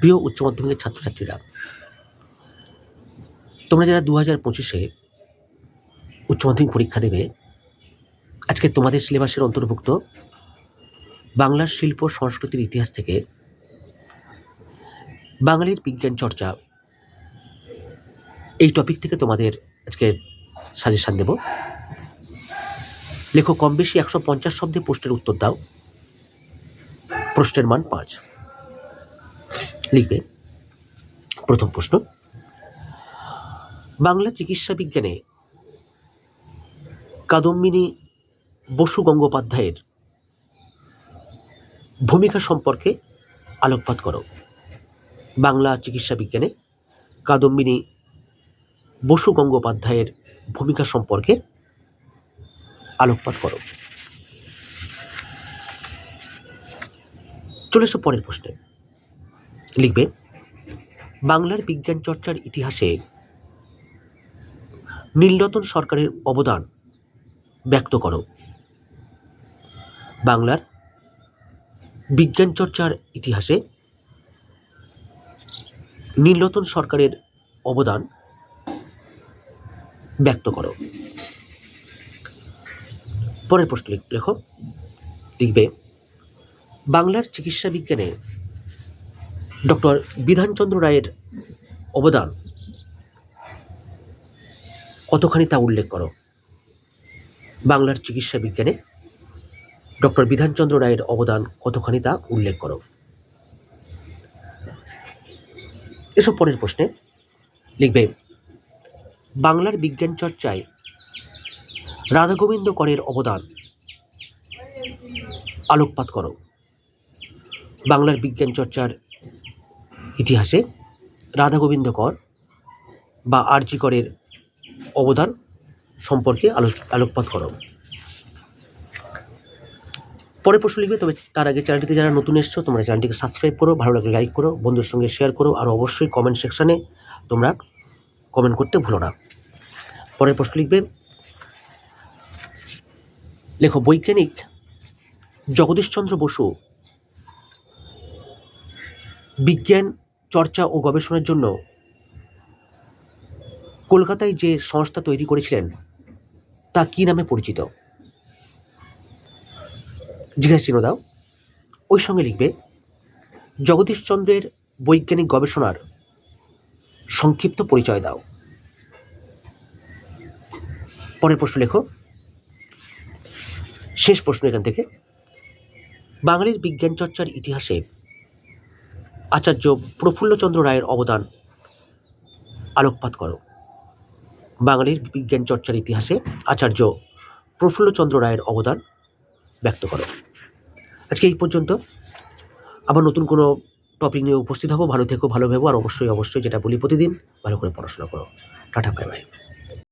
প্রিয় উচ্চ মাধ্যমিকের ছাত্রছাত্রীরা, তোমরা যারা দু হাজার পঁচিশে উচ্চ মাধ্যমিক পরীক্ষা দেবে, আজকে তোমাদের সিলেবাসের অন্তর্ভুক্ত বাংলার শিল্প সংস্কৃতির ইতিহাস থেকে বাঙালির বিজ্ঞান চর্চা, এই টপিক থেকে তোমাদের আজকে সাজেশান দেব। লেখো কম বেশি একশো পঞ্চাশ শব্দে প্রশ্নের উত্তর দাও। প্রশ্নের মান পাঁচ। লিখবে প্রথম প্রশ্ন, বাংলা চিকিৎসা বিজ্ঞানে কাদম্বিনী বসু গঙ্গোপাধ্যায়ের ভূমিকা সম্পর্কে আলোকপাত করো। বাংলা চিকিৎসা বিজ্ঞানে কাদম্বিনী বসু গঙ্গোপাধ্যায়ের ভূমিকা সম্পর্কে আলোকপাত করো। চলে এসো পরের প্রশ্নে। লিখবে, বাংলার বিজ্ঞান চর্চার ইতিহাসে নীলরতন সরকারের অবদান ব্যক্ত করো। বাংলার বিজ্ঞান চর্চার ইতিহাসে নীলরতন সরকারের অবদান ব্যক্ত করো। পরের প্রশ্ন লিখ- লেখো। লিখবে, বাংলার চিকিৎসা বিজ্ঞানে ডক্টর বিধানচন্দ্র রায়ের অবদান কতখানি তা উল্লেখ করো? বাংলার চিকিৎসা বিজ্ঞানে ডক্টর বিধানচন্দ্র রায়ের অবদান কতখানি তা উল্লেখ করো? এসব পরের প্রশ্নে লিখবে, বাংলার বিজ্ঞান চর্চায় রাধাগোবিন্দ করের অবদান আলোকপাত করো। বাংলার বিজ্ঞান চর্চার ইতিহাসে রাধাগোবিন্দ কর বা আরজি করের অবদান সম্পর্কে আলো আলোকপাত করো। পরে প্রশ্ন লিখবে, তবে তার আগে চ্যানেলটিতে যারা নতুন এসছো, তোমরা চ্যানেলটিকে সাবস্ক্রাইব করো, ভালো লাগলে লাইক করো বন্ধুর সঙ্গে শেয়ার করো, আর অবশ্যই কমেন্ট সেকশানে তোমরা কমেন্ট করতে ভুলো না। পরের প্রশ্ন লিখবে, লেখো, বৈজ্ঞানিক জগদীশচন্দ্র বসু বিজ্ঞান চর্চা ও গবেষণার জন্য কলকাতায় যে সংস্থা তৈরি করেছিলেন, তা কী নামে পরিচিত? জিজ্ঞাসা চিহ্ন দাও। ওই সঙ্গে লিখবে জগদীশচন্দ্রের বৈজ্ঞানিক গবেষণার সংক্ষিপ্ত পরিচয় দাও। পরের প্রশ্ন লেখো। শেষ প্রশ্ন এখান থেকে, বাঙালির বিজ্ঞান চর্চার ইতিহাসে আচার্য প্রফুল্লচন্দ্র রায়ের অবদান। আলোকপাত করো। বাঙালির বিজ্ঞান চর্চার ইতিহাসে আচার্য প্রফুল্লচন্দ্র রায়ের অবদান ব্যক্ত করো। আজকে এই পর্যন্ত। আবার নতুন কোনো টপিক নিয়ে উপস্থিত হব। ভালো থেকো, ভালো ভেবো, আর অবশ্যই অবশ্যই যেটা বলি প্রতিদিন, ভালো করে পড়াশোনা করো। Tata, bye bye.